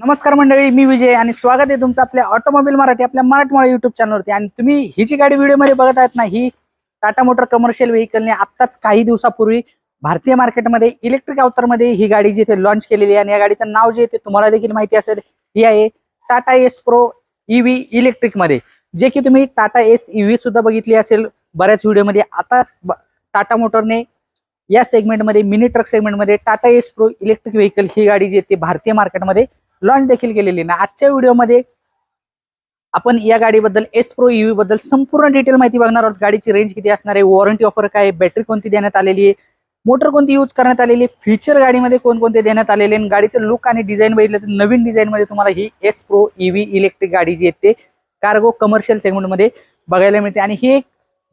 नमस्कार मंडळी मी विजय आणि स्वागत आहे तुमचं आपल्या ऑटोमोबाईल मराठी आपल्या मराठमोळा युट्यूब चॅनलवरती आणि तुम्ही ही जी गाडी व्हिडिओमध्ये बघत आहात ना ही टाटा मोटर कमर्शियल व्हेकलने आत्ताच काही दिवसापूर्वी भारतीय मार्केटमध्ये इलेक्ट्रिक अवतारमध्ये ही गाडी जी इथे लॉन्च केलेली आहे आणि या गाडीचं नाव जे आहे ते तुम्हाला देखील माहिती असेल ही आहे टाटा एस प्रो ईव्ही इलेक्ट्रिकमध्ये जे की तुम्ही टाटा एस ईव्ही सुद्धा बघितली असेल बऱ्याच व्हिडिओमध्ये. आता टाटा मोटरने या सेगमेंटमध्ये मिनी ट्रक सेगमेंटमध्ये Tata Ace pro electric vehicle ही गाडी जी आहे ती भारतीय मार्केटमध्ये लॉन्च देखील केलेली ना. आजच्या व्हिडिओमध्ये आपण या गाडीबद्दल एस प्रो ईव्ही बद्दल संपूर्ण डिटेल माहिती बघणार आहोत. गाडीची रेंज किती असणार आहे? वॉरंटी ऑफर काय बॅटरी कोणती देण्यात आलेली आहे? मोटर कोणती यूज करण्यात आलेली आहे? फीचर गाडीमध्ये कोणकोणते देण्यात आलेले आणि गाडीचं लुक आणि डिझाईन बघितलं तर नवीन डिझाईनमध्ये तुम्हाला ही एस प्रो ईव्ही इलेक्ट्रिक गाडी जी आहे ते कार्गो कमर्शियल सेगमेंटमध्ये बघायला मिळते. आणि ही एक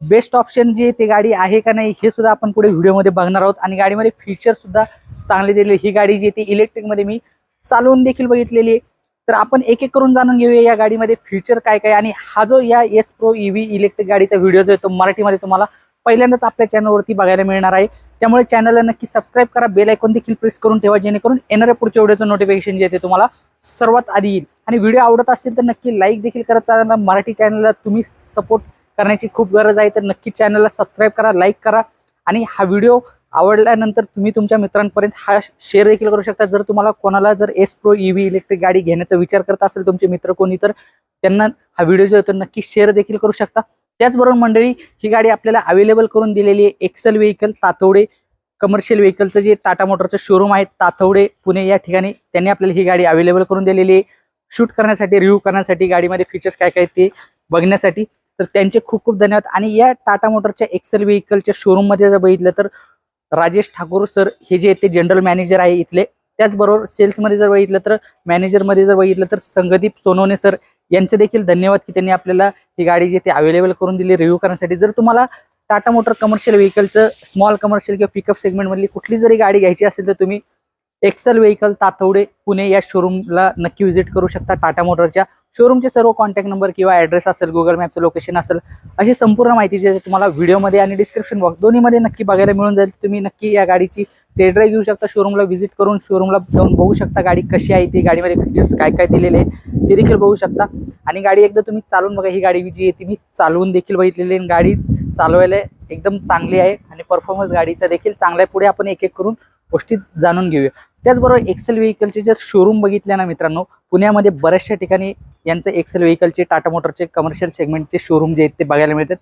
बेस्ट ऑप्शन जी आहे ते गाडी आहे का नाही हे सुद्धा आपण पुढे व्हिडिओमध्ये बघणार आहोत. आणि गाडीमध्ये फीचर सुद्धा चांगले दिले ही गाडी जी आहे ती इलेक्ट्रिकमध्ये मी चालवून देखील बघितलेली आहे. तर आपण एक एक करून जाणून घेऊया या गाडीमध्ये फ्युचर काय काय. आणि हा जो या एस प्रो ईव्ही इलेक्ट्रिक गाडीचा व्हिडिओ जो आहे तो मराठीमध्ये तुम्हाला पहिल्यांदाच आपल्या चॅनलवरती बघायला मिळणार आहे. त्यामुळे चॅनलला नक्की सबस्क्राईब करा बेल आयकॉन देखील प्रेस करून ठेवा जेणेकरून येणाऱ्या पुढच्या व्हिडिओचं नोटिफिकेशन जे आहे ते तुम्हाला सर्वात आधी येईल. आणि व्हिडिओ आवडत असेल तर नक्की लाईक देखील करत चालणार मराठी चॅनलला तुम्ही सपोर्ट करण्याची खूप गरज आहे. तर नक्की चॅनलला सबस्क्राईब करा लाईक करा. आणि हा व्हिडिओ आवडल्यानंतर तुम्ही तुमच्या मित्रांपर्यंत हा शेअर देखील करू शकता. जर तुम्हाला कोणाला जर एस प्रो ईव्ही इलेक्ट्रिक गाडी घेण्याचा विचार करत असेल तुमचे मित्र कोणी तर त्यांना हा व्हिडिओ जो आहे नक्की शेअर देखील करू शकता. त्याचबरोबर मंडळी ही गाडी आपल्याला अवेलेबल करून दिलेली आहे एक्सेल व्हेकल तातवडे कमर्शियल व्हेकलचं जे टाटा मोटरचं शोरूम आहे तातवडे पुणे या ठिकाणी त्यांनी आपल्याला ही गाडी अवेलेबल करून दिलेली आहे. शूट करण्यासाठी रिव्ह्यू करण्यासाठी गाडीमध्ये फीचर्स काय काय ते बघण्यासाठी. तर त्यांचे खूप खूप धन्यवाद. आणि या टाटा मोटरच्या एक्सेल व्हेकलच्या शोरूममध्ये जर बघितलं तर राजेश ठाकूर सर हे जे आहेत ते जनरल मॅनेजर आहे इथले त्याचबरोबर सेल्समध्ये जर बघितलं तर मॅनेजरमध्ये जर बघितलं तर संगदीप सोनवणे सर यांचे देखील धन्यवाद की त्यांनी आपल्याला ही गाडी जी ते अवेलेबल करून दिली रिव्ह्यू करण्यासाठी. जर तुम्हाला टाटा मोटर कमर्शियल व्हेकलचं स्मॉल कमर्शियल किंवा पिकअप सेगमेंटमधली कुठली जरी गाडी घ्यायची असेल तर तुम्ही एक्सेल व्हेकल तातवडे पुणे या शोरूमला नक्की व्हिजिट करू शकता. टाटा मोटरच्या शोरूमचे सर्व कॉन्टॅक्ट नंबर किंवा ॲड्रेस असेल गुगल मॅपचं लोकेशन असेल अशी संपूर्ण माहिती जी तुम्हाला व्हिडिओमध्ये आणि डिस्क्रिप्शन बॉक्स दोन्हीमध्ये नक्की बघायला मिळून जाईल. तुम्ही नक्की या गाडीची टेस्ट ड्राईव्ह घेऊ शकता शोरूमला व्हिजिट करून शोरूमला जाऊन बघू शकता गाडी कशी आहे ती गाडीमध्ये फीचर्स काय काय दिलेले आहे ते देखील बघू शकता. आणि गाडी एकदा तुम्ही चालवून बघा ही गाडी जी आहे ती मी चालवून देखील बघितलेली आहे. आणि गाडी चालवायला एकदम चांगली आहे आणि परफॉर्मन्स गाडीचा देखील चांगला आहे. पुढे आपण एक एक करून गोष्टी जाणून घेऊया. त्याचबरोबर एक्सेल व्हेकलचे जर शोरूम बघितले ना मित्रांनो पुण्यामध्ये बऱ्याचशा ठिकाणी यांचं एक्सेल व्हेकलचे टाटा मोटरचे कमर्शियल सेगमेंटचे शोरूम जे आहेत ते बघायला मिळतात.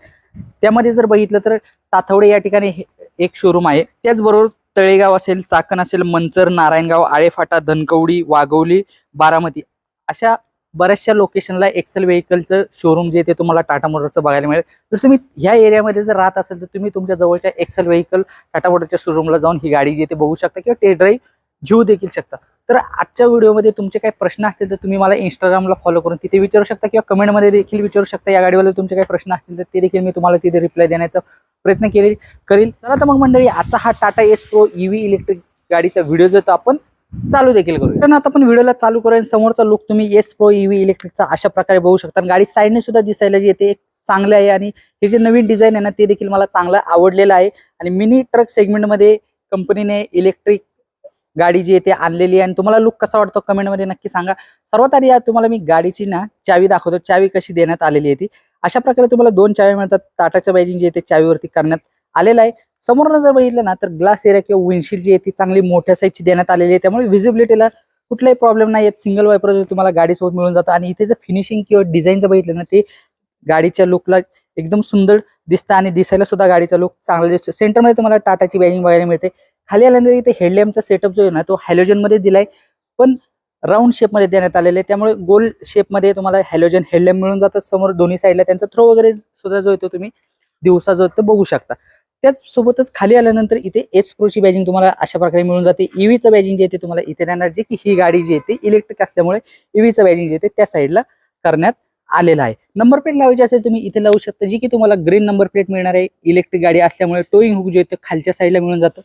त्यामध्ये जर बघितलं तर ताथवडे या ठिकाणी हे एक शोरूम आहे. त्याचबरोबर तळेगाव असेल चाकण असेल मंचर नारायणगाव आळेफाटा धनकवडी वाघवली बारामती अशा बऱ्याचशा लोकेशनला एक्सेल व्हेकलचं शोरूम जे आहे ते तुम्हाला टाटा मोटरचं बघायला मिळेल. जर तुम्ही ह्या एरियामध्ये जर राहत असेल तर तुम्ही तुमच्या जवळच्या एक्सेल व्हेकल टाटा मोटरच्या शोरूमला जाऊन ही गाडी जी आहे ते बघू शकता किंवा टेस्ट ड्राईव्ह घेऊ देखील शकता. तर आजच्या व्हिडिओमध्ये तुमचे काही प्रश्न असतील तर तुम्ही मला इंस्टाग्रामला फॉलो करून तिथे विचारू शकता किंवा कमेंटमध्ये देखील विचारू शकता या गाडीवाले तुमचे काही प्रश्न असतील तर ते देखील मी तुम्हाला तिथे रिप्लाय देण्याचा प्रयत्न केले करील. चला तर मग मंडळी आजचा हा Tata Ace pro EV electric गाडीचा व्हिडिओ जो आपण चालू देखील करू आता आपण व्हिडिओला चालू करू आणि समोरचा लुक तुम्ही एस प्रो ईव्ही इलेक्ट्रिकचा अशा प्रकारे बघू शकता. आणि गाडी साईडने सुद्धा दिसायला जी येते चांगले आहे आणि हे जे नवीन डिझाईन आहे ना ते देखील मला चांगलं आवडलेलं आहे. आणि मिनी ट्रक सेगमेंटमध्ये कंपनीने इलेक्ट्रिक गाडी जी आहे ते आणलेली आहे. आणि तुम्हाला लुक कसा वाटतो कमेंटमध्ये नक्की सांगा. सर्वात आधी तुम्हाला मी गाडीची ना चावी दाखवतो. चावी कशी देण्यात आलेली आहे ती. अशा प्रकारे तुम्हाला दोन चावी मिळतात. टाटाच्या बायजिंग जी आहे ते चावीवरती करण्यात आलेला आहे. समोरनं जर बघितलं ना तर ग्लास एरिया किंवा विंडशील्ड जी आहे ती चांगली मोठ्या साईजची देण्यात आलेली आहे. त्यामुळे व्हिजिबिलिटीला कुठलाही प्रॉब्लेम नाही. आहेत सिंगल वायपर तुम्हाला गाडीसोबत मिळून जातो. आणि इथे जर फिनिशिंग किंवा डिझाईन जर बघितलं ना ते गाडीच्या लुकला एकदम सुंदर दिसतं आणि दिसायला सुद्धा गाडीचा लुक चांगला दिसतो. सेंटरमध्ये तुम्हाला टाटाची बॅगिंग बघायला मिळते. खाली आल्यानंतर इथे हेडलॅम्पचा सेटअप जो आहे ना तो हॅलोजनमध्ये दिलाय. पण राऊंड शेपमध्ये देण्यात आलेले आहे. त्यामुळे गोल शेपमध्ये तुम्हाला हॅलोजन हेडलॅम्प मिळून जातं. समोर दोन्ही साईडला त्यांचा थ्रो वगैरे सुद्धा जो येतो तुम्ही दिवसा जो आहे तो बघू शकता. त्याच सोबतच खाली आल्यानंतर इथे एच प्रोची बॅजिंग तुम्हाला अशा प्रकारे मिळून जाते. ईव्हीचं बॅजिंग जे आहे ते तुम्हाला इथे राहणार जे की ही गाडी जी आहे ती इलेक्ट्रिक असल्यामुळे ईव्हीचं बॅजिंग जे आहे त्या साईडला करण्यात आलेला आहे. नंबर प्लेट लावायची असेल तुम्ही इथे लावू शकता जी की तुम्हाला ग्रीन नंबर प्लेट मिळणार आहे. इलेक्ट्रिक गाडी असल्यामुळे टोईंग हुक जे आहे खालच्या साईडला मिळून जातं.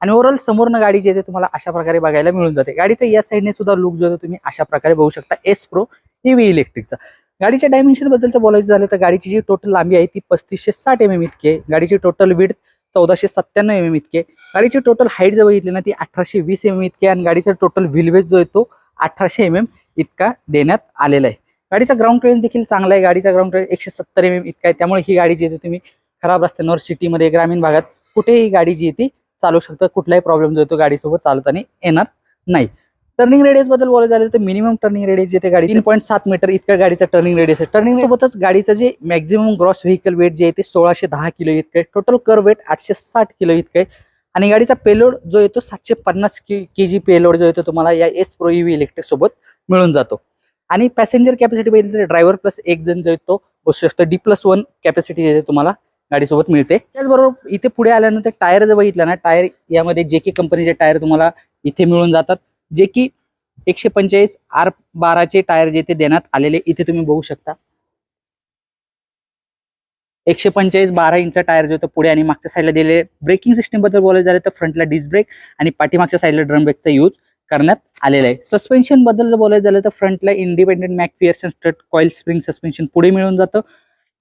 आणि ओव्हरऑल समोरनं गाडी जी आहे तुम्हाला अशा प्रकारे बघायला मिळून जाते. गाडीचा या साईडने सुद्धा लुक जो आहे तुम्ही अशा प्रकारे बघू शकता एस प्रो ईव्ही इलेक्ट्रिकचा गाडीच्या डायमेन्शन बद्दलचं बोलायचं झालं तर गाडीची जी टोटल लांबी आहे ती पस्तीसशे साठ एम एम इतकी. आहे गाडीची टोटल विड चौदाशे सत्त्याण्णव एम एम इतके. गाडीची टोटल हाईट जर बघितली ना ती अठराशे वीस एम एम इतकी आहे आणि गाडीचा टोटल व्हीलवेज जो आहे तो अठराशे एम एम इतका देण्यात आलेला आहे. गाडीचा ग्राउंड क्लिअरन्स देखील चांगला आहे. गाडीचा ग्राउंड क्लिअरन्स एकशे सत्तर एम एम इतका आहे. त्यामुळे ही गाडी जी आहे तुम्ही खराब रस्त्यांवर सिटीमध्ये ग्रामीण भागात कुठेही गाडी जी आहे ती चालू शकतं. कुठलाही प्रॉब्लेम जो आहे तो गाडीसोबत चालवताना येणार नाही. टर्निंग रेडियसबद्दल बोलायचं झालं तर मिनिमम टर्निंग रेडियस जे ते गाडी तीन पॉईंट सात मीटर इतका गाडीचा टर्निंग रेडियस आहे. टर्निंग सोबतच गाडीचं जे मॅक्झिमम ग्रॉस व्हेकल वेट जे आहे ते सोळाशे दहा किलो इतकं आहे. टोटल कर वेट आठशे साठ किलो इतकं आहे. आणि गाडीचा पेलोड जो येतो सातशे पन्नास के जी पेलोड जो येतो तुम्हाला या एस प्रो ईव्ही इलेक्ट्रिक सोबत मिळून जातो. आणि पॅसेंजर कॅपॅसिटी बघितली तर ड्रायव्हर प्लस एक जण जो आहे तो बसू शकतो डी प्लस वन कॅपॅसिटी जे तुम्हाला गाडीसोबत मिळते. त्याचबरोबर इथे पुढे आल्यानंतर टायर जर बघितलं ना टायर यामध्ये जे के कंपनीचे टायर तुम्हाला इथे मिळून जातात. जे की एकशे पंचेचाळीस आर बाराचे टायर जे ते देण्यात आलेले इथे तुम्ही बघू शकता. एकशे पंचेचाळीस बारा इंच टायर जो होतो पुढे आणि मागच्या साईडला दिलेले ब्रेकिंग सिस्टमबद्दल बोलायचं झालं तर फ्रंटला डिस्क ब्रेक आणि पाठीमागच्या साईडला ड्रम ब्रेकचा यूज करण्यात आलेला आहे. सस्पेन्शनबद्दल जर बोलायचं झालं तर फ्रंटला independent McPherson coil spring suspension पुढे मिळून जातं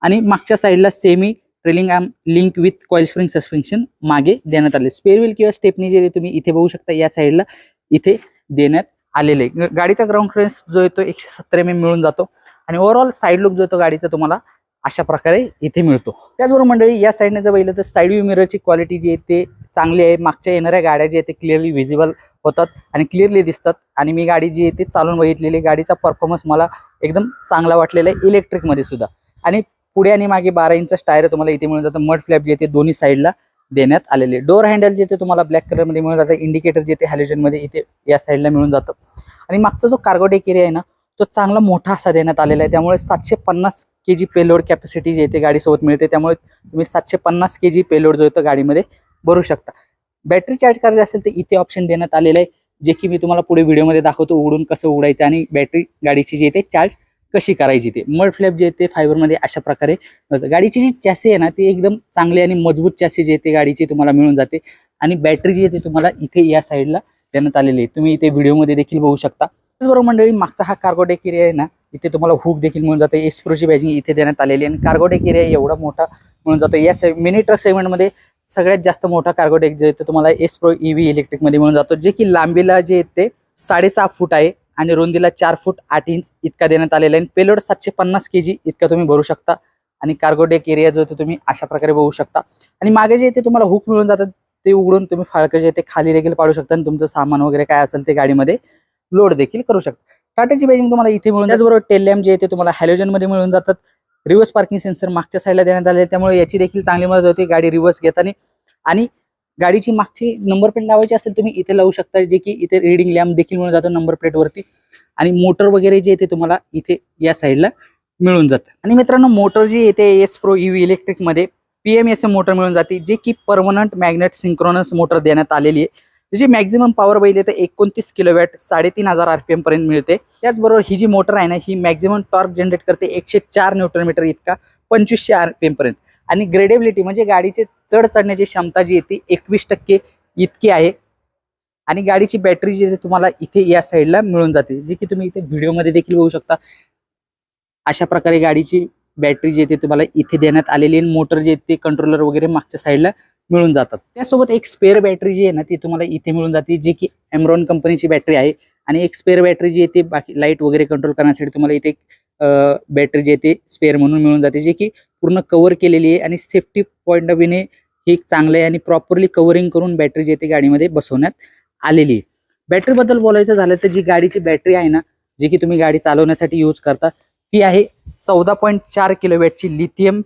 आणि मागच्या साईडला semi trailing arm link with coil spring suspension मागे देण्यात आले. स्पेअर व्हील किंवा स्टेपनी जे तुम्ही इथे बघू शकता या साईडला इथे देण्यात आलेले आहे. गाडीचा ग्राउंड क्लिअरन्स जो येतो एकशे सत्तर एम एम मिळून जातो आणि ओव्हरऑल साईड लुक जो येतो गाडीचा तुम्हाला अशा प्रकारे इथे मिळतो. त्याचबरोबर मंडळी या साईडने जर पाहिलं तर साईड व्यू मिररची क्वालिटी जी आहे ते चांगली आहे. मागच्या येणाऱ्या गाड्या जी आहे ते क्लिअरली व्हिजिबल होतात आणि क्लिअरली दिसतात. आणि मी गाडी जी आहे ते चालून बघितलेली गाडीचा परफॉर्मन्स मला एकदम चांगला वाटलेला आहे. इलेक्ट्रिकमध्ये सुद्धा. आणि पुढे आणि मागे बारा इंच टायर तुम्हाला इथे मिळून जातं. मड फ्लॅप जे आहे ते दोन्ही साईडला देण्यात आलेले. डोर हँडल जिथे तुम्हाला ब्लॅक कलरमध्ये मिळून जातं इंडिकेटर जिथे ते हॅलोजनमध्ये इथे या साईडला मिळून जातं. आणि मागचा जो कार्गो डेक एरिया आहे ना तो चांगला मोठा असा देण्यात आलेला आहे. त्यामुळे सातशे पन्नास के जी पेलोड कॅपॅसिटी जे येते गाडीसोबत मिळते. त्यामुळे तुम्ही सातशे पन्नास के जी पेलोड जो आहे तो गाडीमध्ये भरू शकता. बॅटरी चार्ज करायची असेल तर इथे ऑप्शन देण्यात आलेलं आहे जे की मी तुम्हाला पुढे व्हिडिओमध्ये दाखवतो उघडून कसं उघडायचं आणि बॅटरी गाडीची जी येते चार्ज कशी करायची ते? मड फ्लॅप जे ते फायबरमध्ये अशा प्रकारे गाडीची जी चॅसी आहे ना ती एकदम चांगली आणि मजबूत चॅसी जे आहे ते गाडीची तुम्हाला मिळून जाते. आणि बॅटरी जी आहे ते तुम्हाला इथे या साईडला देण्यात आलेली आहे. तुम्ही इथे व्हिडिओमध्ये देखील बघू शकता. त्याचबरोबर मंडळी मागचा हा कार्गोडेक एरिया आहे ना इथे तुम्हाला हुक देखील मिळून जाते. एस्प्रोची बॅजिंग इथे देण्यात आलेली आहे. आणि कार्गोडेक एरिया एवढा मोठा मिळून जातो. या मिनी ट्रक सेगमेंटमध्ये सगळ्यात जास्त मोठा कार्गो डेक जे तुम्हाला ते तुम्हाला एस्प्रो ईव्ही इलेक्ट्रिकमध्ये मिळून जातो. जे की लांबीला जे येते ते साडेसहा फूट आहे. आणि रुंदीला चार फूट आठ इंच इतका देण्यात आलेला आहे. पेलोड सातशे पन्नास के जी इतका तुम्ही भरू शकता. आणि कार्गो डेक एरिया जो तो तुम्ही अशा प्रकारे बघू शकता. आणि मागे जे ते तुम्हाला हुक मिळून जातात ते उघडून तुम्ही फाळकं जे ते खाली देखील पाडू शकता. आणि तुमचं सामान वगैरे काय असेल ते गाडीमध्ये लोड देखील करू शकता. टाटाची बेजिंग तुम्हाला इथे मिळून त्याचबरोबर टेलॅम जे आहे ते तुम्हाला हॅलोजनमध्ये मिळून जातात. रिव्हर्स पार्किंग सेन्सर मागच्या साईडला देण्यात आले त्यामुळे याची देखील चांगली मदत होते. गाडी रिव्हर्स घेताना. आणि गाडीची मागची नंबर प्लेट लावायची असेल तुम्ही इथे लावू शकता जे की इथे रिडिंग लॅम्प देखील मिळून जातो नंबर प्लेटवरती आणि मोटर वगैरे जे येते तुम्हाला इथे या साईडला मिळून जातं. आणि मित्रांनो मोटर जी येते Ace pro EV इलेक्ट्रिकमध्ये P M S M motor मिळून जाते जे की परमनंट मॅग्नेट सिंक्रोनस मोटर देण्यात आलेली आहे. त्याची मॅक्झिमम पॉवर बैल तर एकोणतीस किलोवॅट साडेतीन हजार आरपीएम पर्यंत मिळते. त्याचबरोबर ही जी मोटर आहे ना ही मॅक्झिमम टॉर्क जनरेट करते एकशे चार न्यूटन मीटर इतका पंचवीसशे आरपीएम पर्यंत. आणि ग्रेडेबिलिटी म्हणजे गाडीचे चढ चढण्याची क्षमता जी आहे ती एकवीस टक्के इतकी आहे. आणि गाडीची बॅटरी जी आहे तुम्हाला इथे या साईडला मिळून जाते. जे की तुम्ही इथे व्हिडिओमध्ये देखील बघू शकता. अशा प्रकारे गाडीची बॅटरी जी आहे ती तुम्हाला इथे देण्यात आलेली आहे. मोटर जे ते कंट्रोलर वगैरे मागच्या साईडला मिळून जातात. त्यासोबत एक स्पेअर बॅटरी जी आहे ना ती तुम्हाला इथे मिळून जाते. जी की एमरॉन कंपनीची बॅटरी आहे. आणि एक स्पेअर बॅटरी जी आहे ती बाकी लाइट वगैरे कंट्रोल करण्यासाठी तुम्हाला इथे बॅटरी जी आहे स्पेअर म्हणून मिळून जाते. जे की पूर्ण कव्हर केलेली आहे आणि सेफ्टी पॉईंट ऑफ व्ह्यूने ही चांगलं आहे आणि प्रॉपरली कवरिंग करून बॅटरी जी ते गाडीमध्ये बसवण्यात आलेली आहे. बॅटरीबद्दल बोलायचं झालं तर जी गाडीची बॅटरी आहे ना जी की तुम्ही गाडी चालवण्यासाठी यूज करता ती आहे चौदा पॉईंट चार किलोवॅटची लिथियम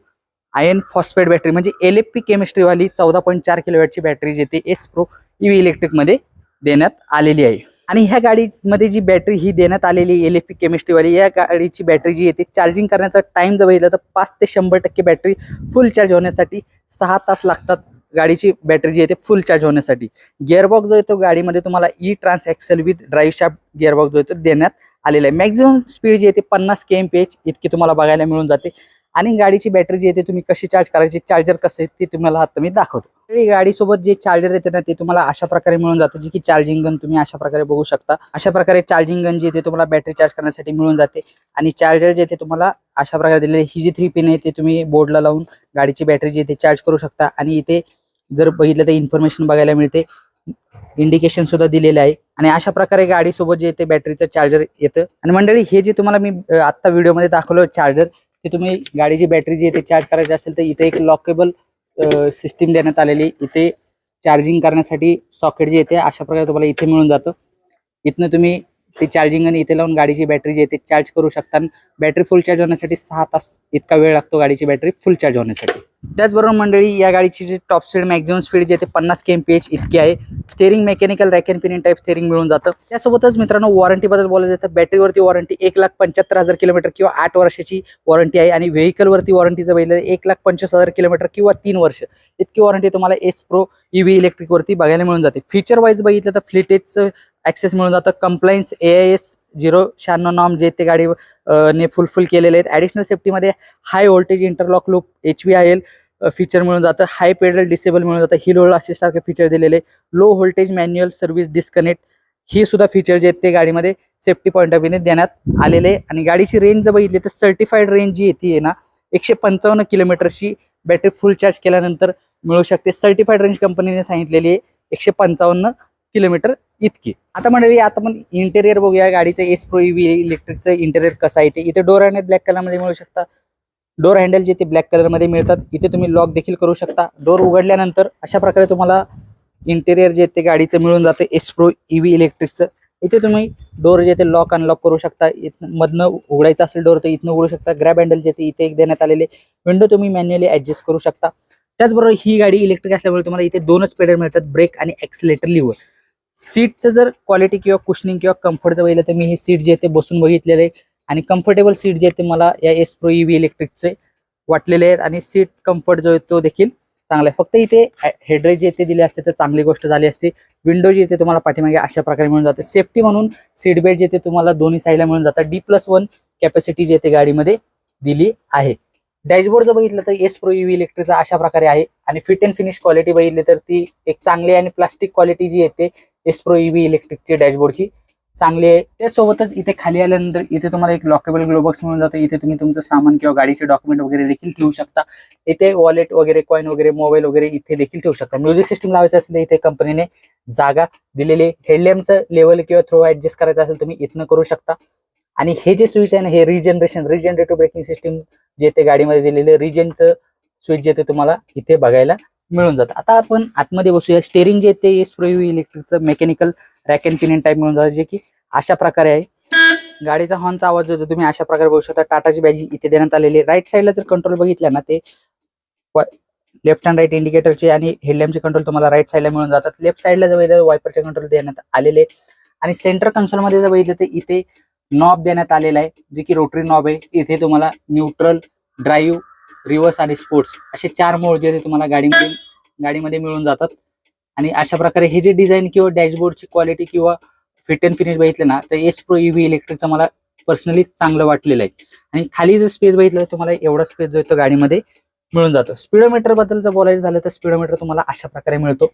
आयन फॉस्फेट बॅटरी म्हणजे एल एफ पी केमिस्ट्रीवाली चौदा पॉईंट चार किलोवॅटची बॅटरी जी ते एस प्रो ई इलेक्ट्रिकमध्ये देण्यात आलेली आहे. आणि ह्या गाडीमध्ये जी बॅटरी ही देण्यात आलेली एल एफ पी केमिस्ट्रीवाली या गाडीची बॅटरी जी येते चार्जिंग करण्याचा टाईम जर बघितला तर पाच ते शंभर टक्के बॅटरी फुल चार्ज होण्यासाठी सहा तास लागतात गाडीची बॅटरी जी येते फुल चार्ज होण्यासाठी. गिअरबॉक्स जो येतो गाडीमध्ये तुम्हाला e trans axle with drive shaft gearbox जो आहे तो देण्यात आलेला आहे. मॅक्झिमम स्पीड जी येते पन्नास के एम पी एच इतकी तुम्हाला बघायला मिळून जाते. आणि गाडीची बॅटरी जी येते तुम्ही कशी चार्ज करायची चार्जर कसं आहे ते तुम्हाला आता मी दाखवतो. गाडीसोबत जे चार्जर येते ना ते तुम्हाला अशा प्रकारे मिळून जातं जे की चार्जिंग गन तुम्ही अशा प्रकारे बघू शकता. अशा प्रकारे चार्जिंग गन जी ते तुम्हाला बॅटरी चार्ज करण्यासाठी मिळून जाते. आणि चार्जर जे ते तुम्हाला अशा प्रकारे दिलेले ही जी थ्री पिन आहे ते तुम्ही बोर्डला लावून गाडीची बॅटरी जी येते ते चार्ज करू शकता. आणि इथे जर बघितलं तर इन्फॉर्मेशन बघायला मिळते. इंडिकेशन सुद्धा दिलेले आहे. आणि अशा प्रकारे गाडीसोबत जे येते बॅटरीचं चार्जर येतं. आणि मंडळी हे जे तुम्हाला मी आत्ता व्हिडिओमध्ये दाखवलं चार्जर ते तुम्ही गाडीची बॅटरी जी येते चार्ज करायची असेल तर इथे एक लॉकेबल सिस्टीम देण्यात आलेली इथे चार्जिंग करण्यासाठी सॉकेट जे येते अशा प्रकारे तुम्हाला इथे मिळून जातं. इथनं तुम्ही ते चार्जिंग आणि इथे लावून गाडीची बॅटरी जी येते चार्ज करू शकता. बॅटरी फुल चार्ज होण्यासाठी सहा तास इतका वेळ लागतो गाडीची बॅटरी फुल चार्ज होण्यासाठी. त्याचबरोबर मंडळी या गाडीची जी टॉप स्पीड मॅक्झिमम स्पीड जे आहे ते पन्नास के एम पी एच इतकी आहे. Steering mechanical rack and pinion type steering मिळून जातं. त्यासोबतच मित्रांनो वॉरंटीबद्दल बोलायचं जातं बॅटरीवरती वॉरंटी एक लाख पंच्याहत्तर हजार किलोमीटर किंवा आठ वर्षाची वॉरंटी आहे आणि व्हेकलवरती वॉरंटीचं बघितलं एक लाख पंचवीस हजार किलोमीटर किंवा तीन वर्ष. इतकी वॉरंटी तुम्हाला एस प्रो ईव्ही इलेक्ट्रिकवरती बघायला मिळून जाते. फीचर वाईज बघितलं तर फ्लिटेजचं ॲक्सेस मिळून जातं. Compliance A I S zero शहाण्णव नॉम जे ते गाडी ने फुलफिल केलेले आहेत. Additional सेफ्टीमध्ये high voltage interlock loop H V I L feature मिळून जातं. हाय पेडल डिसेबल मिळून जातं. हिल होल्ड असे सारखे फीचर दिलेले. Low voltage manual service disconnect ही सुद्धा फीचर जे आहेत ते गाडीमध्ये सेफ्टी पॉईंट ऑफ व्ह्यूने देण्यात आलेले आहे. आणि गाडीची रेंज जर बघितली तर सर्टिफाईड रेंज जी येते ना एकशे पंचावन्न किलोमीटरची बॅटरी फुल चार्ज केल्यानंतर मिळू शकते. सर्टिफाईड रेंज कंपनीने सांगितलेली आहे एकशे पंचावन्न किलोमीटर इतकी. आता मंडळी आता आपण इंटेरियर बघूया. गाडीचं एस प्रो ईव्ही इलेक्ट्रिकचं इंटेरियर कसं आहे ते. इथे डोर आणि ब्लॅक कलरमध्ये मिळू शकता. डोर हँडल जे ते ब्लॅक कलरमध्ये मिळतात. इथे तुम्ही लॉक देखील करू शकता. डोर उघडल्यानंतर अशा प्रकारे तुम्हाला इंटेरियर जे ते गाडीचं मिळून जातं एस प्रो ईव्ही इलेक्ट्रिकचं इथे तुम्ही डोर जे ते लॉक अनलॉक करू शकता. इथं मधनं उघडायचं असेल डोर तर इथनं उघडू शकता. ग्रॅब हँडल जे ते इथे एक देण्यात आलेले. विंडो तुम्ही मॅन्युअली ॲडजस्ट करू शकता. त्याचबरोबर ही गाडी इलेक्ट्रिक असल्यामुळे तुम्हाला इथे दोनच पेडल मिळतात. ब्रेक आणि ॲक्सिलेटर लिव्हर सीटचं जर क्वालिटी किंवा कुशनिंग किंवा कम्फर्टचं बघितलं तर मी हे सीट जे आहे ते बसून बघितलेलं आहे. आणि कम्फर्टेबल सीट जे आहे ते मला या एस प्रो ईव्ही इलेक्ट्रिकचे वाटलेले आहेत. आणि सीट कम्फर्ट जो आहे तो देखील चांगला आहे. फक्त इथे हेडरेज जे ते दिले असते तर चांगली गोष्ट झाली असती. विंडो जे ते तुम्हाला पाठीमागे अशा प्रकारे मिळून जाते. सेफ्टी म्हणून सीट बेल्ट जे ते तुम्हाला दोन्ही साईडला मिळून जातात. डी प्लस वन कॅपॅसिटी जे ते गाडीमध्ये दिली आहे. डॅशबोर्ड जर बघितलं तर एस प्रो व्ही इलेक्ट्रिकचा अशा प्रकारे आहे. आणि फिट अँड फिनिश क्वालिटी बघितली तर ती एक चांगली आणि प्लास्टिक क्वालिटी जी येते एस प्रो ईव्ही इलेक्ट्रिकची डॅशबोर्डची चांगली आहे. त्यासोबतच इथे खाली आल्यानंतर इथे तुम्हाला एक लॉकेबल ग्लोबॉक्स मिळून जातं. इथे तुम्ही तुमचं सामान किंवा गाडीचे डॉक्युमेंट वगैरे देखील ठेवू शकता. इथे वॉलेट वगैरे कॉईन वगैरे मोबाईल वगैरे इथे देखील ठेवू शकता. म्युझिक सिस्टम लावायचं असेल तर इथे कंपनीने जागा दिलेली हेडलॅम्पचं लेवल किंवा थ्रो ऍडजस्ट करायचं असेल तुम्ही इथनं करू शकता. आणि हे जे स्विच आहे ना हे रिजनरेशन रिजनरेटिव्ह ब्रेकिंग सिस्टीम जे ते गाडीमध्ये दिलेले रिजनचं स्विच जे ते तुम्हाला इथे बघायला मिळून जातं. आता आपण आतमध्ये बसूया. स्टेरिंग जे ते Ace इलेक्ट्रिकचं mechanical rack and pinion type मिळून जातं. जे की अशा प्रकारे आहे. गाडीचा हॉर्नचा आवाज जो तुम्ही अशा प्रकारे बघू शकता. टाटाची बॅजी इथे देण्यात आलेली राईट साईडला जर कंट्रोल बघितला ना ते लेफ्ट अँड राईट इंडिकेटरचे आणि हेडलॅम्पचे कंट्रोल तुम्हाला राईट साईडला मिळून जातात. लेफ्ट साईडला जर बघितलं वायपरचे कंट्रोल देण्यात आलेले आणि सेंटर कन्सोलमध्ये जर बघितलं तर इथे नॉब देण्यात आलेला आहे. जे की रोटरी नॉब आहे. इथे तुम्हाला न्यूट्रल ड्राईव्ह रिव्हर्स आणि स्पोर्ट्स असे चार मोड जे तुम्हाला गाडीमध्ये गाडीमध्ये मिळून जातात. आणि अशा प्रकारे हे जे डिझाईन किंवा डॅशबोर्डची क्वालिटी किंवा फिट अँड फिनिश बघितलं ना तर एस प्रो ईव्ही इलेक्ट्रिकचं मला पर्सनली चांगलं वाटलेलं आहे. आणि खाली जर स्पेस बघितलं तुम्हाला एवढा स्पेस जो येतो गाडीमध्ये मिळून जातं. स्पीडोमीटरबद्दल जर बोलायचं झालं तर स्पीडोमीटर तुम्हाला अशा प्रकारे मिळतो.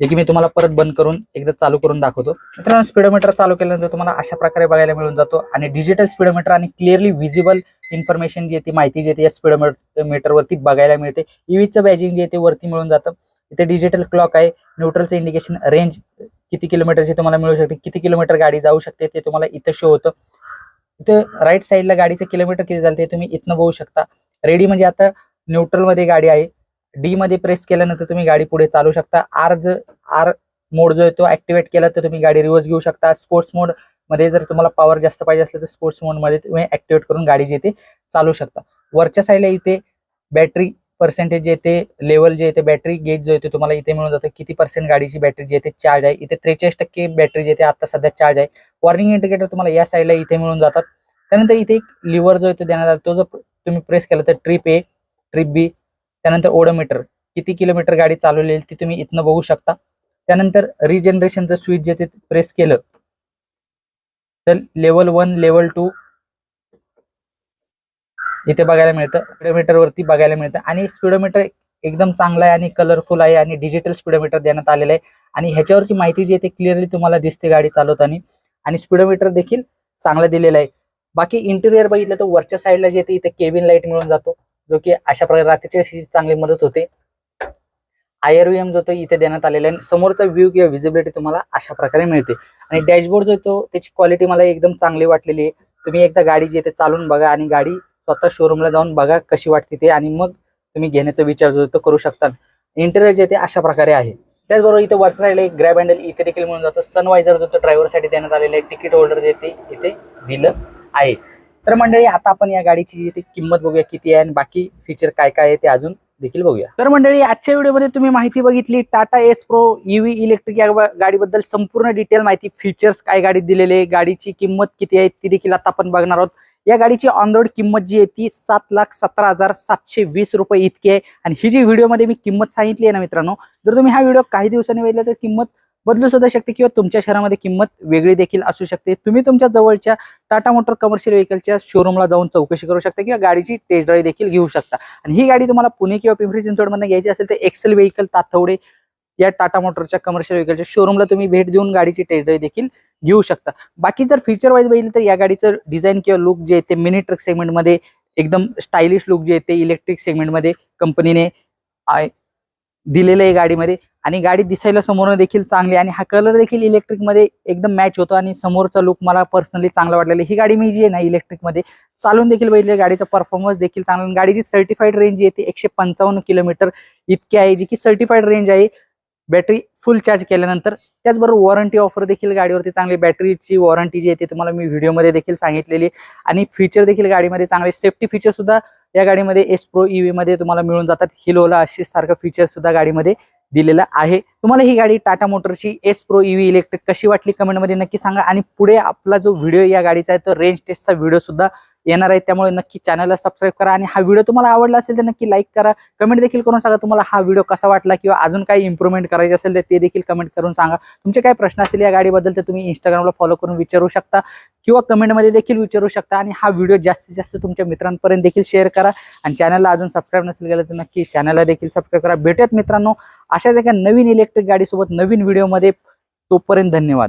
जे की मी तुम्हाला परत बंद करून एकदा चालू करून दाखवतो. मित्रांनो स्पीडोमीटर चालू केल्यानंतर तुम्हाला अशा प्रकारे बघायला मिळून जातो. आणि डिजिटल स्पीडोमीटर आणि क्लिअरली विजिबल इन्फॉर्मेशन जी येते माहिती जी येते या स्पीडोमीटर मीटरवरती बघायला मिळते. ईव्हीचं बॅजिंग जे ते वरती मिळून जातं. इथे डिजिटल क्लॉक आहे. न्यूट्रलचं इंडिकेशन रेंज किती किलोमीटरची तुम्हाला मिळू शकते. किती किलोमीटर गाडी जाऊ शकते ते तुम्हाला इथं शो होतं. इथे राईट साईडला गाडीचं किलोमीटर किती झालं ते तुम्ही इथनं बघू शकता. रेडी म्हणजे आता न्यूट्रलमध्ये गाडी आहे. डी मध्ये प्रेस केल्यानंतर तुम्ही गाडी पुढे चालू शकता. आर ज आर मोड जो आहे तो ऍक्टिव्हेट केला तर तुम्ही गाडी रिव्हर्स घेऊ शकता. स्पोर्ट्स मोडमध्ये जर तुम्हाला पॉवर जास्त पाहिजे असलं तर स्पोर्ट्स मोडमध्ये तुम्ही ऍक्टिव्हेट करून गाडी जे ते चालू शकता. वरच्या साईडला इथे बॅटरी पर्सेंटेज जे ते लेवल जे येते बॅटरी गेज जो येतो तुम्हाला इथे मिळून जातो. किती पर्सेंट गाडीची बॅटरी जी येते चार्ज आहे. इथे त्रेचाळीस टक्के बॅटरी जे ते आता सध्या चार्ज आहे. वॉर्निंग इंडिकेटर तुम्हाला या साईडला इथे मिळून जातात. त्यानंतर इथे एक लिव्हर जो येतो देण्यात आला. तो जर तुम्ही प्रेस केला तर ट्रिप ए ट्रिप बी त्यानंतर ओडोमीटर किती किलोमीटर गाडी चालवलेली ती तुम्ही इथनं बघू शकता. त्यानंतर रिजनरेशनचं स्विच जे ते प्रेस केलं तर लेवल वन लेवल टू इथे बघायला मिळतं. स्पीडोमीटर वरती बघायला मिळतं. आणि स्पीडोमीटर एकदम चांगला आहे आणि कलरफुल आहे आणि डिजिटल स्पीडोमीटर देण्यात आलेलं आहे. आणि ह्याच्यावरची माहिती जी आहे ते क्लिअरली तुम्हाला दिसते गाडी चालवताना. आणि स्पीडोमीटर देखील चांगला दिलेला आहे. बाकी इंटेरियर बघितलं तर वरच्या साईडला जे ते इथे केबिन लाइट मिळून जातो. जो की अशा प्रकारे रात्रीच्या चांगली मदत होते. आय आर एम जो तो इथे देण्यात आलेला आहे. आणि समोरचा व्ह्यू किंवा व्हिजिबिलिटी तुम्हाला अशा प्रकारे मिळते. आणि डॅशबोर्ड जो तो त्याची क्वालिटी मला एकदम चांगली वाटलेली आहे. तुम्ही एकदा गाडी जी ते चालून बघा आणि गाडी स्वतः शोरूमला जाऊन बघा कशी वाटते ते आणि मग तुम्ही घेण्याचा विचार जो तो करू शकता. इंटेरियर जे ते अशा प्रकारे आहे. त्याचबरोबर इथे वरच्या साईडला एक ग्रॅब हँडल इथे देखील मिळून जातो. सनवायझर जो तो ड्रायव्हरसाठी देण्यात आलेला आहे. तिकीट होल्डर जे ते इथे दिलं आहे. तर मंडळी आता आपण या गाडीची जी किंमत बघूया किती आहे आणि बाकी फीचर काय काय आहे ते अजून देखील बघूया. तर मंडळी आजच्या व्हिडिओमध्ये तुम्ही माहिती बघितली Tata Ace pro EV electric या गाडीबद्दल संपूर्ण डिटेल माहिती फीचर्स काय गाडीत दिलेले आहे गाडीची किंमत किती आहे ती देखील आता आपण बघणार आहोत. या गाडीची ऑन रोड किंमत जी आहे ती सात लाख सतरा हजार सातशे वीस रुपये इतकी आहे. आणि ही जी व्हिडिओमध्ये मी किंमत सांगितली आहे ना मित्रांनो जर तुम्ही हा व्हिडिओ काही दिवसांनी बघितला तर किंमत बदलू सुद्धा शकते किंवा तुमच्या शहरामध्ये किंमत वेगळी देखील असू शकते. तुम्ही तुमच्या जवळच्या टाटा मोटर कमर्शियल व्हेकलच्या शोरूमला जाऊन चौकशी करू शकता किंवा गाडीची टेस्ट ड्राईव्ह देखील घेऊ शकता. आणि ही गाडी तुम्हाला पुणे किंवा पिंपरी चिंचवडमधून घ्यायची असेल तर एक्सेल व्हेकल तातवडे या टाटा मोटरच्या कमर्शियल व्हेकलच्या शोरूमला तुम्ही भेट देऊन गाडीची टेस्ट ड्राईव्ह देखील घेऊ शकता. बाकी जर फीचर वाईज बघितलं तर या गाडीचं डिझाईन किंवा लुक जे येते ते मिनी ट्रक सेगमेंटमध्ये एकदम स्टायलिश लुक जे येते इलेक्ट्रिक सेगमेंटमध्ये कंपनीने दिलेलं आहे गाडीमध्ये. आणि गाडी दिसायला समोरनं देखील चांगली आणि हा कलर देखील इलेक्ट्रिकमध्ये एकदम मॅच होतो. आणि समोरचा लुक मला पर्सनली चांगला वाटलेला आहे. ही गाडी मी जी आहे ना इलेक्ट्रिकमध्ये चालून देखील बघितली गाडीचा परफॉर्मन्स देखील चांगला गाडीची सर्टिफाईड रेंज जी आहे ती एकशे पंचावन्न किलोमीटर इतकी आहे जी की सर्टिफाईड रेंज आहे. बॅटरी फुल चार्ज केल्यानंतर त्याचबरोबर वॉरंटी ऑफर देखील गाडीवरती चांगली बॅटरीची वॉरंटी जी आहे ती तुम्हाला मी व्हिडिओमध्ये देखील सांगितलेली आहे. आणि फीचर देखील गाडीमध्ये चांगले. सेफ्टी फीचर सुद्धा या गाडीमध्ये एस प्रो ईव्ही मध्ये तुम्हाला मिळून जातात. हिलोला अशी सारखं फीचर सुद्धा गाडीमध्ये दिलेलं आहे. तुम्हाला ही गाडी टाटा मोटरची एस प्रो ईव्ही इलेक्ट्रिक कशी वाटली कमेंटमध्ये नक्की सांगा. आणि पुढे आपला जो व्हिडिओ या गाडीचा आहे तो रेंज टेस्टचा व्हिडिओ सुद्धा येणार आहे. त्यामुळे नक्की चॅनलला सबस्क्राईब करा. आणि हा व्हिडिओ तुम्हाला आवडला असेल तर नक्की लाईक करा. कमेंट देखील करून सांगा तुम्हाला हा व्हिडिओ कसा वाटला किंवा अजून काही इम्प्रूव्हमेंट करायचे असेल तर ते देखील कमेंट करून सांगा. तुमचे काय प्रश्न असतील या गाडीबद्दल तर तुम्ही इंस्टाग्रामला फॉलो करून विचारू शकता. किंवा कमेंटमध्ये देखील विचारू शकता आणि हा व्हिडिओ जास्तीत जास्त तुमच्या मित्रांपर्यंत देखील शेअर करा. आणि चॅनलला अजून सबस्क्राईब नसेल गेलं तर नक्की चॅनलला देखील सबस्क्राईब करा. भेटत मित्रांनो. अशाच एका नवीन इलेक्ट्रिक गाडीसोबत नवीन व्हिडिओमध्ये तोपर्यंत धन्यवाद.